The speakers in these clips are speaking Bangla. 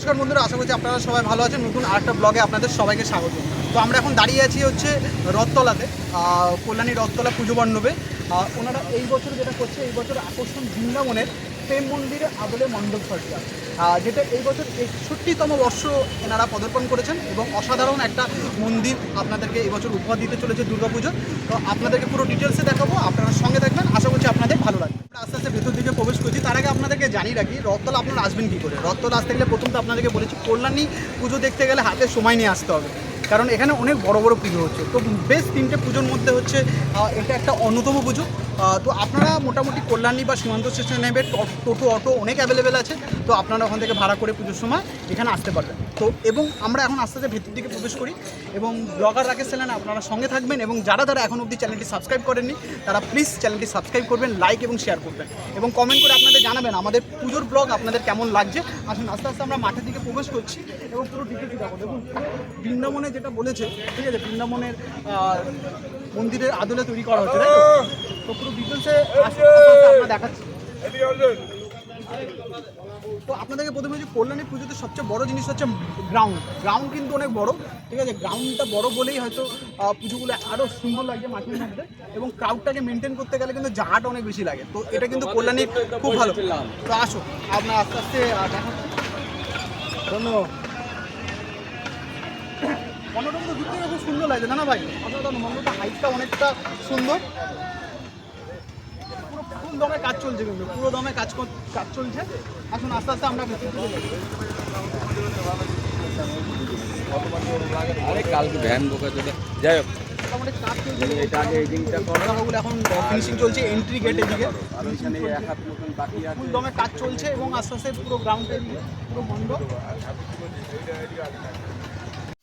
নমস্কার বন্ধুরা, আশা করছি আপনারা সবাই ভালো আছেন। নতুন আরেকটা ব্লগে আপনাদের সবাইকে স্বাগত। তো আমরা এখন দাঁড়িয়ে আছি হচ্ছে রথতলাতে কল্যাণী রথতলা পুজো মণ্ডপে। ওনারা এই বছর যেটা করছে, এই বছর আকর্ষণ বৃন্দাবনের প্রেম মন্দিরে আদলে মণ্ডপ আহ, যেটা এই বছর একষট্টিতম বর্ষ এনারা পদার্পণ করেছেন এবং অসাধারণ একটা মন্দির আপনাদেরকে এই বছর উপহার দিতে চলেছে দুর্গাপুজো তো আপনাদেরকে পুরো ডিটেলসে দেখাবো আপনারা সঙ্গে থাকবেন আশা করছি আপনাদের ভালো লাগবে। আমরা আস্তে আস্তে ভেতর দিকে প্রবেশ করছি তার আগে আপনাদেরকে জানিয়ে রাখি রথতলা আপনারা আসবেন কী করে? রথতলা আসতে গেলে প্রথম তো আপনাদেরকে বলেছি কল্যাণী পুজো দেখতে গেলে হাতে সময় নিয়ে আসতে হবে। কারণ এখানে অনেক বড় বড় পুজো হচ্ছে। তো বেশ তিনটে পুজোর মধ্যে হচ্ছে এটা একটা অন্যতম পুজো। তো আপনারা মোটামুটি কল্যাণী বা সীমান্ত স্টেশনে নেবে টোটো, অটো অনেক অ্যাভেলেবেল আছে। তো আপনারা ওখান থেকে ভাড়া করে পুজোর সময় এখানে আসতে পারবেন। তো এবং আমরা এখন আস্তে আস্তে ভেতর দিকে প্রবেশ করি এবং ব্লগার রাকেশ সেলেন আপনারা সঙ্গে থাকবেন এবং যারা যারা এখন অবধি চ্যানেলটি সাবস্ক্রাইব করেননি, তারা প্লিজ চ্যানেলটি সাবস্ক্রাইব করবেন লাইক এবং শেয়ার করবেন। এবং কমেন্ট করে আপনাদের জানাবেন আমাদের পুজোর ব্লগ আপনাদের কেমন লাগছে। আসুন আস্তে আস্তে আমরা মাঠের দিকে প্রবেশ করছি এবং পুরো ডিটেলস দেখো। দেখুন বৃন্দাবনে যেটা বলেছে। ঠিক আছে, বৃন্দাবনের মন্দিরের আদলে তৈরি করা হচ্ছে তো? পুরো ডিটেলসে দেখাচ্ছি। তো আপনাদেরকে প্রথমে যে কল্যাণী পুজোতে সবচেয়ে বড় জিনিস হচ্ছে গ্রাউন্ড গ্রাউন্ড কিন্তু অনেক বড়, ঠিক আছে? গ্রাউন্ডটা বড় বলেই হয়তো পুজোগুলো আরও সুন্দর লাগে মাঠের মধ্যে এবং ক্রাউডটাকে মেনটেন করতে গেলে কিন্তু জায়গাটা অনেক বেশি লাগে। তো এটা কিন্তু কল্যাণী খুব ভালো। তো আসো আপনার আস্তে আস্তে দেখা মণ্ডপটা দূর থেকে খুব সুন্দর লাগছে না না ভাই? অসাধারণ মণ্ডপটা হাইটটা অনেকটা সুন্দর। পুরো ফুল দমে কাজ চলছে কিন্তু পুরো দমে কাজ কাজ চলছে। আসুন আস্তে আস্তে আমরা ভেতর দিকে আরে কালকে ভ্যান বোকা যাই হোক। এখন ফিনিশিং চলছে এন্ট্রি গেট এদিকে আর এক হাত বাকি আছে। ফুল দমে কাজ চলছে এবং আস্তে আস্তে পুরো গ্রাউন্ডটা এদিকে পুরো মণ্ডপ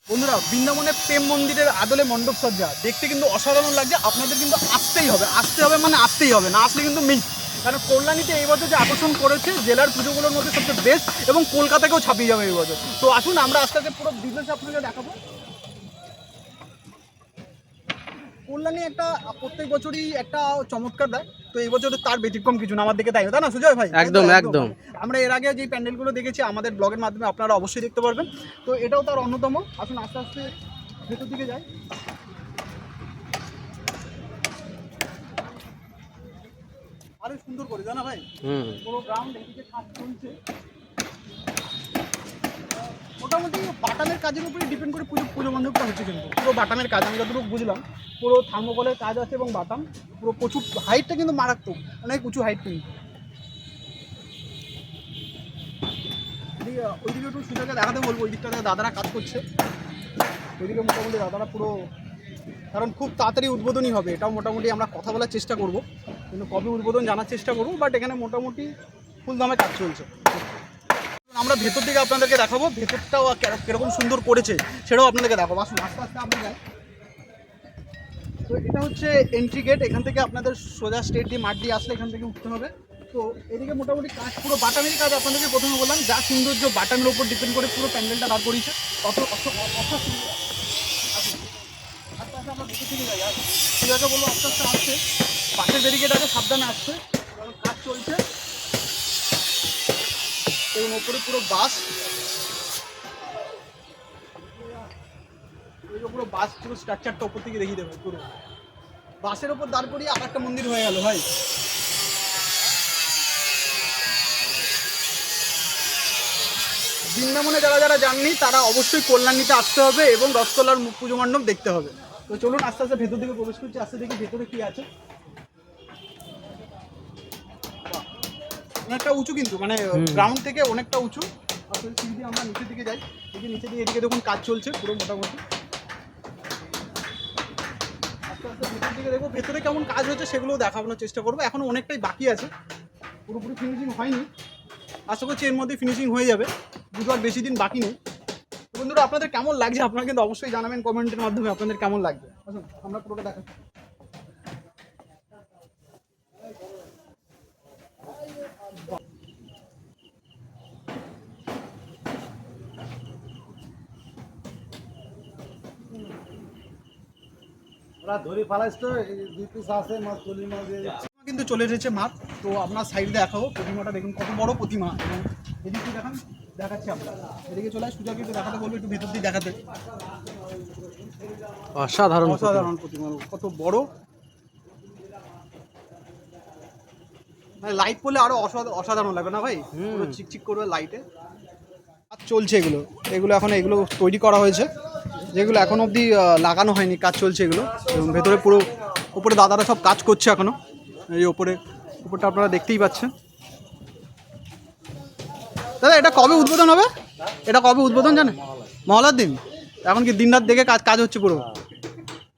বন্ধুরা, বৃন্দাবনের প্রেম মন্দিরের আদলে মণ্ডপ সজ্জা। দেখতে কিন্তু অসাধারণ লাগছে, আপনাদের কিন্তু আসতেই হবে। আসতে হবে মানে আসতেই হবে, না আসলে কিন্তু মিস। কারণ কল্যাণীতে এই বছর যে আকর্ষণ করেছে, জেলার পুজোগুলোর মধ্যে সবচেয়ে বেস্ট এবং কলকাতাকেও ছাপিয়ে যাবে এই বছর। তো আসুন, আমরা আস্তে আস্তে পুরো বিজনেস আপনাকে দেখাবো। কল্যাণী একটা প্রত্যেক বছরই একটা চমৎকার দেয়। তো এই বছর তার ব্যতিক্রম কিছু না আমার দিকে তাই না তাই না সুজয় ভাই? একদম, একদম। আমরা এর আগে যে প্যান্ডেলগুলো দেখেছি আমাদের ব্লগের মাধ্যমে আপনারা অবশ্যই দেখতে পারবেন। তো এটাও তার অন্যতম। আসুন আস্তে আস্তে ভেতর দিকে যাই। আরে সুন্দর করে জানা ভাই? পুরো গ্রাউন্ড এদিকে কাজ চলছে মোটামুটি বাটামের কাজের উপরে ডিপেন্ড করে পুজো পুজো মণ্ডপটা হচ্ছে কিন্তু। পুরো বাটামের কাজ, আমি যতটুকু বুঝলাম, পুরো থার্মোকলের কাজ আছে এবং বাটাম, পুরো প্রচুর হাইটটা কিন্তু মারাত্মক, অনেক উঁচু হাইট কিন্তু। ওইদিকে একটু সুযোগে দেখাতে বলব, ওই দিকটাতে দাদারা কাজ করছে। ওইদিকে মোটামুটি দাদারা পুরো, কারণ খুব তাড়াতাড়ি উদ্বোধনই হবে, এটাও মোটামুটি আমরা কথা বলার চেষ্টা করব। কিন্তু কবে উদ্বোধন জানার চেষ্টা করব বাট এখানে মোটামুটি ফুল দামে কাজ চলছে। আমরা ভেতর দিকে আপনাদেরকে দেখাবো। ভেতরটাও কের- কীরকম সুন্দর করেছে, সেটাও আপনাদেরকে দেখাবো। আসুন, আস্তে আস্তে আপনি যান তো এটা হচ্ছে এন্ট্রি গেট এখান থেকে আপনাদের সোজা স্টেট দিয়ে, মাঠ দিয়ে আসলে এখান থেকে উঠতে হবে। তো এদিকে মোটামুটি কাজ, পুরো বাটামের কাজ আপনাদেরকে প্রথমে বললাম, যা সৌন্দর্য বাটামের উপর ডিপেন্ড করে পুরো প্যান্ডেলটা দাঁড় করিয়েছে। অত অত অত সুন্দর। আস্তে আস্তে আমরা ভেতর দিকে যাই। আছে বলব, আস্তে আস্তে আসছে। পাশের ব্যারিকেড আছে, সাবধানে আসছে। কাজ চলছে। এবং ওপরে পুরো বাস। পুরো বাস, পুরো স্ট্রাকচারটা ওপর থেকে দেখিয়ে দেবে, পুরো। বাসের ওপর দাঁড় করিয়ে আর একটা মন্দির হয়ে গেল, ভাই। বৃন্দাবনে যারা যারা যাননি, তারা অবশ্যই কল্যাণীতে আসতে হবে এবং রসতলার মু- পুজো মণ্ডপ দেখতে হবে। তো চলুন আস্তে আস্তে ভেতর দিকে প্রবেশ করছি, আস্তে দেখি ভেতরে কি আছে। অনেকটা উঁচু কিন্তু মানে গ্রাউন্ড থেকে অনেকটা উঁচু। আসলে দিয়ে আমরা নিচের দিকে যাই। এদিকে নিচে দিয়ে এদিকে দেখুন কাজ চলছে পুরো মোটামুটি। ভেতর দিকে দেখব ভেতরে কেমন কাজ হচ্ছে সেগুলো দেখানোর চেষ্টা করব। এখনও অনেকটাই বাকি আছে। পুরোপুরি ফিনিশিং হয়নি। আশা করছি এর মধ্যে ফিনিশিং হয়ে যাবে। বুঝতে আর বেশি দিন বাকি নেই। বন্ধুরা আপনাদের কেমন লাগছে? আপনারা কিন্তু অবশ্যই জানাবেন কমেন্টের মাধ্যমে আপনাদের কেমন লাগবে। আসুন আমরা পুরোটা দেখাচ্ছি। ওরা ধরে ফালাইছ তো দুই পিস আছে মাছ মাছ কিন্তু চলে এসেছে মাঠ। তো আপনার সাইড দেখাবো প্রতিমাটা দেখুন কত বড় প্রতিমা। এবং এদিকে দেখান দেখাচ্ছি আমরা। এদিকে চলে সুজাকে একটু দেখাতে বলব একটু ভেতর দিয়ে দেখাতে। অসাধারণ অসাধারণ প্রতিমা কত বড়। মানে লাইট পড়লে আরও অসা- অসাধারণ লাগবে না ভাই? পুরো চিকচিক করবে লাইটে কাজ চলছে এগুলো। এগুলো এখন এগুলো তৈরি করা হয়েছে। যেগুলো এখন অবধি লাগানো হয়নি কাজ চলছে এগুলো। এবং ভেতরে পুরো উপরে দাদারা সব কাজ করছে এখনও। এই ওপরে উপরটা আপনারা দেখতেই পাচ্ছেন। দাদা এটা কবে উদ্বোধন হবে? এটা কবে উদ্বোধন জানেন? মহলার দিন। এখন কি দিন রাত দেখে কাজ কাজ হচ্ছে পুরো?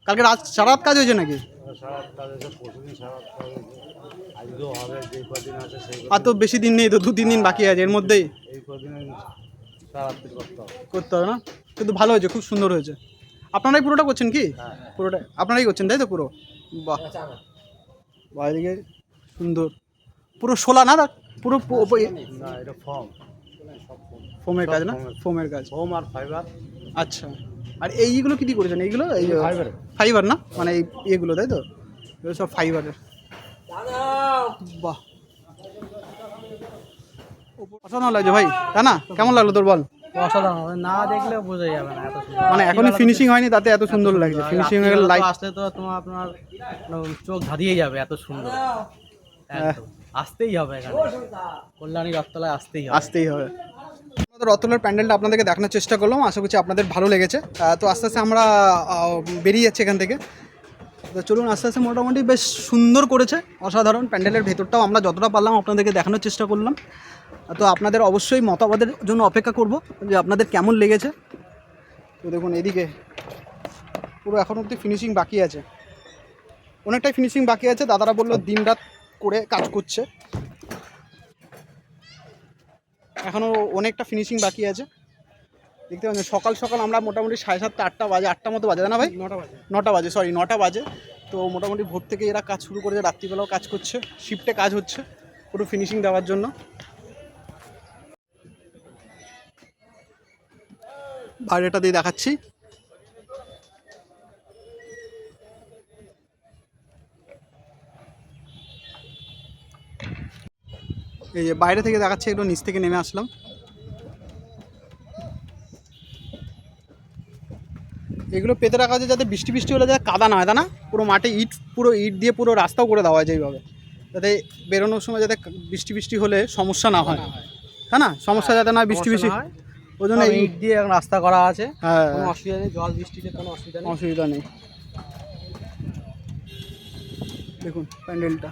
কালকে রাত সারা রাত কাজ হয়েছে নাকি? আর তো বেশি দিন নেই তো দু তিন দিন বাকি আছে এর মধ্যেই। করতে হবে। না? কিন্তু ভালো হয়েছে খুব সুন্দর হয়েছে। আপনারাই পুরোটা করছেন কি? পুরোটা আপনারাই করছেন তাই তো পুরো? বাহ। বাইরে সুন্দর। পুরো শোলা না পুরো ফোমের কাজ না? ফোমের। কাজ। ফর্ম আর ফাইবার। আচ্ছা। আর এইগুলো কি দিয়ে করেছেন? এইগুলো? এই ফাইবার না? মানে এই ইয়েগুলো তাই তো? সব ফাইবারের। বাহ। অসাধারণ লাগছে ভাই তাই না? কেমন লাগল তোর বল? অসাধারণ না দেখলে বোঝা যাবে না এত সুন্দর। মানে এখনই ফিনিশিং হয়নি তাতে এত সুন্দর লাগছে। ফিনিশিং হয়ে গেলে লাইট আসলে তো তোমার আপনার চোখ ধাঁধিয়ে যাবে এত সুন্দর। আসতেই হবে এখানে। কল্যাণী রথতলায় আসতেই হবে। আসতেই হবে। রতলার প্যান্ডেলটা আপনাদেরকে দেখানোর চেষ্টা করলাম আশা করছি আপনাদের ভালো লেগেছে। তো আস্তে আস্তে আমরা বেরিয়ে যাচ্ছি এখান থেকে। তো চলুন আস্তে আস্তে মোটামুটি বেশ সুন্দর করেছে, অসাধারণ। প্যান্ডেলের ভেতরটাও আমরা যতটা পারলাম আপনাদেরকে দেখানোর চেষ্টা করলাম। তো আপনাদের অবশ্যই মতামতের জন্য অপেক্ষা করব যে আপনাদের কেমন লেগেছে। তো দেখুন এদিকে, পুরো এখন অবধি ফিনিশিং বাকি আছে। অনেকটাই ফিনিশিং বাকি আছে, দাদারা বলল দিন রাত করে কাজ করছে। এখনও অনেকটা ফিনিশিং বাকি আছে। দেখতে পাচ্ছেন সকাল সকাল আমরা মোটামুটি সাড়ে সাতটা আটটা বাজে আটটা মতো বাজে না ভাই? নটা বাজে। নটা বাজে সরি নটা বাজে। তো মোটামুটি ভোর থেকে এরা কাজ শুরু করেছে রাত্রিবেলাও কাজ করছে শিফটে কাজ হচ্ছে পুরো ফিনিশিং দেওয়ার জন্য। বাইরেটা দিয়ে দেখাচ্ছি। এই যে বাইরে থেকে দেখাচ্ছি একটু নিচ থেকে নেমে আসলাম। এগুলো পেতে রাখা আছে যাতে বৃষ্টি বৃষ্টি হলে যাতে কাদা না হয় না? পুরো মাঠে ইট পুরো ইট দিয়ে পুরো রাস্তাও করে দেওয়া যায় এইভাবে। যাতে বেরোনোর সময় যাতে বৃষ্টি বৃষ্টি হলে সমস্যা না হয়। তাই না? সমস্যা যাতে না হয় বৃষ্টি বৃষ্টি হয়। ওই জন্য ইট দিয়ে এখন রাস্তা করা আছে। হ্যাঁ। কোনো অসুবিধা নেই জল বৃষ্টিতে কোনো অসুবিধা নেই। অসুবিধা নেই। দেখুন প্যান্ডেলটা।